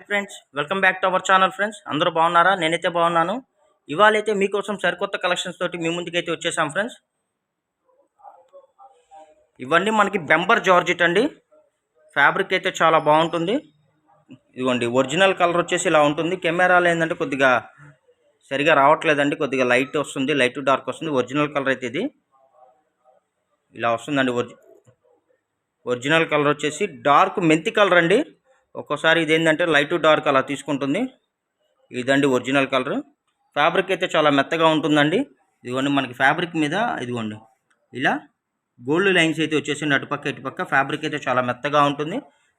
Friends welcome back to our channel friends. అందరూ బాగున్నారా? నేనైతే బాగున్నాను. ఇవాళ అయితే మీకోసం సరికొత్త కలెక్షన్స్ తోటి మీ ముందుకైతే వచ్చేసాం ఫ్రెండ్స్. ఇవన్నీ మనకి బెంబర్ జార్జిట్ అండి. ఫ్యాబ్రిక్ అయితే చాలా బాగుంటుంది. ఇదిగోండి ఒరిజినల్ కలర్ వచ్చేసి ఇలా ఉంటుంది. కెమెరాలో ఏంటంటే కొద్దిగా సరిగా రావట్లేదండి. కొద్దిగా లైట్ వస్తుంది లైట్ డార్క్ వస్తుంది. ఒరిజినల్ కలర్ అయితే ఇది. ఇలా వస్తుందండి ఒరిజి ఒరిజినల్ కలర్ వచ్చేసి డార్క్ మెంతి కలర్ అండి. ఒక్కోసారి ఇది ఏంటంటే లైట్ డార్క్ అలా తీసుకుంటుంది. ఇదండి ఒరిజినల్ కలర్. ఫ్యాబ్రిక్ అయితే చాలా మెత్తగా ఉంటుందండి. ఇదిగోండి మనకి ఫ్యాబ్రిక్ మీద ఇదిగోండి. ఇలా గోల్డ్ లైన్స్ అయితే వచ్చేసింది అటుపక్క ఇటుపక్క ఫ్యాబ్రిక్ అయితే చాలా మెత్తగా ఉంటుంది.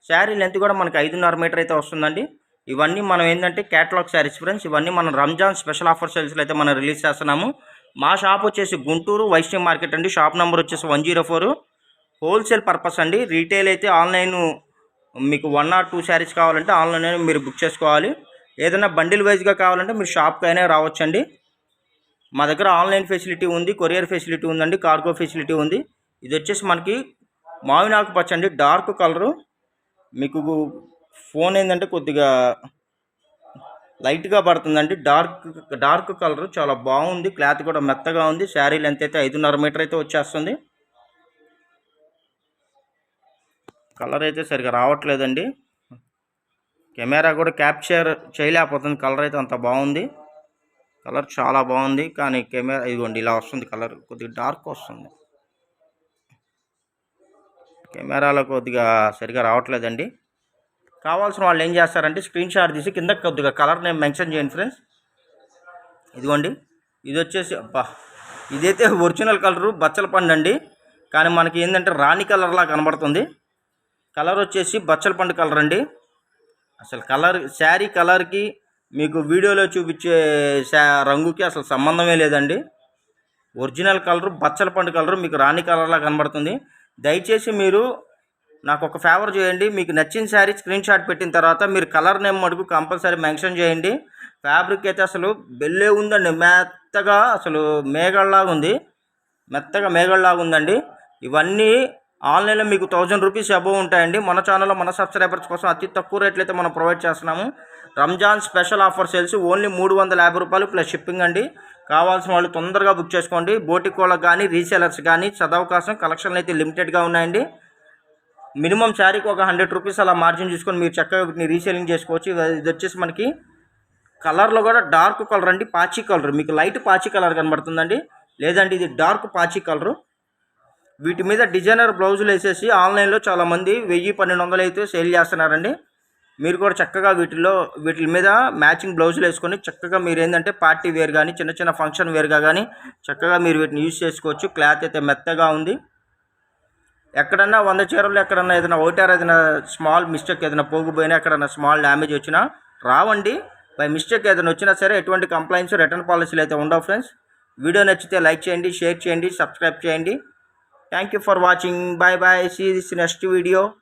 శారీ లెంత్ కూడా మనకి ఐదున్నర మీటర్ అయితే వస్తుందండి. ఇవన్నీ మనం ఏంటంటే క్యాటలాగ్ శారీస్ ఫ్రెండ్స్. ఇవన్నీ మనం రంజాన్ స్పెషల్ ఆఫర్ సేల్స్లో అయితే మనం రిలీజ్ చేస్తున్నాము. మా షాప్ వచ్చేసి గుంటూరు వైష్ణవ్ మార్కెట్ అండి. షాప్ నెంబర్ వచ్చేసి one zero four. Wholesale purpose అండి. రీటైల్ అయితే ఆన్లైన్ మీకు వన్ ఆర్ టూ శారీస్ కావాలంటే ఆన్లైన్ మీరు బుక్ చేసుకోవాలి. ఏదైనా బండిల్ వైజ్గా కావాలంటే మీరు షాప్కి అయినా రావచ్చండి. మా దగ్గర ఆన్లైన్ ఫెసిలిటీ ఉంది కొరియర్ ఫెసిలిటీ ఉందండి కార్గో ఫెసిలిటీ ఉంది. ఇది వచ్చేసి మనకి మావినాకు పచ్చ అండి డార్క్ కలరు మీకు ఫోన్ ఏంటంటే కొద్దిగా లైట్గా పడుతుందండి. డార్క్ డార్క్ కలర్ చాలా బాగుంది క్లాత్ కూడా మెత్తగా ఉంది. శారీ లెంత్ అయితే ఐదున్నర మీటర్ అయితే వచ్చేస్తుంది. కలర్ అయితే సరిగా రావట్లేదండి. కెమెరా కూడా క్యాప్చర్ చేయలేకపోతుంది. కలర్ అయితే అంత బాగుంది. కలర్ చాలా బాగుంది. కానీ కెమెరా ఇదిగోండి ఇలా వస్తుంది కలర్. కొద్దిగా డార్క్ వస్తుంది. కెమెరాలో కొద్దిగా సరిగా రావట్లేదండి. కావాల్సిన వాళ్ళు ఏం చేస్తారంటే స్క్రీన్ షాట్ తీసి కింద కొద్దిగా కలర్ నేను మెన్షన్ చేయండి ఫ్రెండ్స్. ఇదిగోండి ఇది వచ్చేసి అబ్బా ఇదైతే ఒరిజినల్ కలరు బచ్చల పండు అండి. కానీ మనకి ఏంటంటే రాణి కలర్లా కనబడుతుంది. కలర్ వచ్చేసి బచ్చల పండు కలర్ అండి. అసలు కలర్ శారీ కలర్కి మీకు వీడియోలో చూపించే శా రంగుకి అసలు సంబంధమే లేదండి. ఒరిజినల్ కలరు బచ్చల పండు కలరు మీకు రాణి కలర్లా కనబడుతుంది. దయచేసి మీరు నాకు ఒక ఫేవర్ చేయండి. మీకు నచ్చిన శారీ స్క్రీన్ షాట్ పెట్టిన తర్వాత మీరు కలర్ నేమ్ మటుకు కంపల్సరీ మెన్షన్ చేయండి. ఫ్యాబ్రిక్ అయితే అసలు బెల్లే ఉందండి. మెత్తగా అసలు మేఘల్లాగా ఉంది. మెత్తగా మేఘల్లాగా ఉందండి. ఇవన్నీ ఆన్లైన్లో మీకు థౌజండ్ రూపీస్ అబోవ్ ఉంటాయండి. మన ఛానల్లో మన సబ్స్క్రైబర్స్ కోసం అతి తక్కువ రేట్లు అయితే మనం ప్రొవైడ్ చేస్తున్నాము. Ramzan special offer sales only మూడు వందల యాభై రూపాయలు ప్లస్ షిప్పింగ్ అండి. కావాల్సిన వాళ్ళు తొందరగా బుక్ చేసుకోండి. బోటికోళ్ళకు కానీ రీసేలర్స్ కానీ చదవకాశం కలెక్షన్లు అయితే లిమిటెడ్గా ఉన్నాయండి. మినిమం శారీకి ఒక హండ్రెడ్ రూపీస్ అలా మార్జిన్ చూసుకొని మీరు చక్కగా వీటిని రీసేలింగ్ చేసుకోవచ్చు. ఇది ఇది వచ్చేసి మనకి కలర్లో కూడా డార్క్ కలర్ అండి పాచి కలర్. మీకు లైట్ పాచి కలర్ కనబడుతుందండి. లేదంటే ఇది డార్క్ పాచి కలరు. వీటి మీద డిజైనర్ బ్లౌజులు వేసేసి ఆన్లైన్లో చాలామంది వెయ్యి పన్నెండు వందలు అయితే సేల్ చేస్తున్నారండి. మీరు కూడా చక్కగా వీటిలో వీటి మీద మ్యాచింగ్ బ్లౌజులు వేసుకొని చక్కగా మీరు ఏంటంటే పార్టీ వేర్ కానీ చిన్న చిన్న ఫంక్షన్ వేర్గా కానీ చక్కగా మీరు వీటిని యూజ్ చేసుకోవచ్చు. క్లాత్ అయితే మెత్తగా ఉంది. ఎక్కడన్నా వంద చీరలు ఎక్కడన్నా ఏదైనా ఒకటారు ఏదైనా స్మాల్ మిస్టేక్ ఏదైనా పోగిపోయినా ఎక్కడన్నా స్మాల్ డ్యామేజ్ వచ్చినా రావండి. బై మిస్టేక్ ఏదైనా వచ్చినా సరే ఎటువంటి కంప్లైంట్స్ రిటర్న్ పాలసీలు అయితే ఉండవు ఫ్రెండ్స్. వీడియో నచ్చితే లైక్ చేయండి షేర్ చేయండి సబ్స్క్రైబ్ చేయండి. Thank you for watching. Bye bye. See you in next video.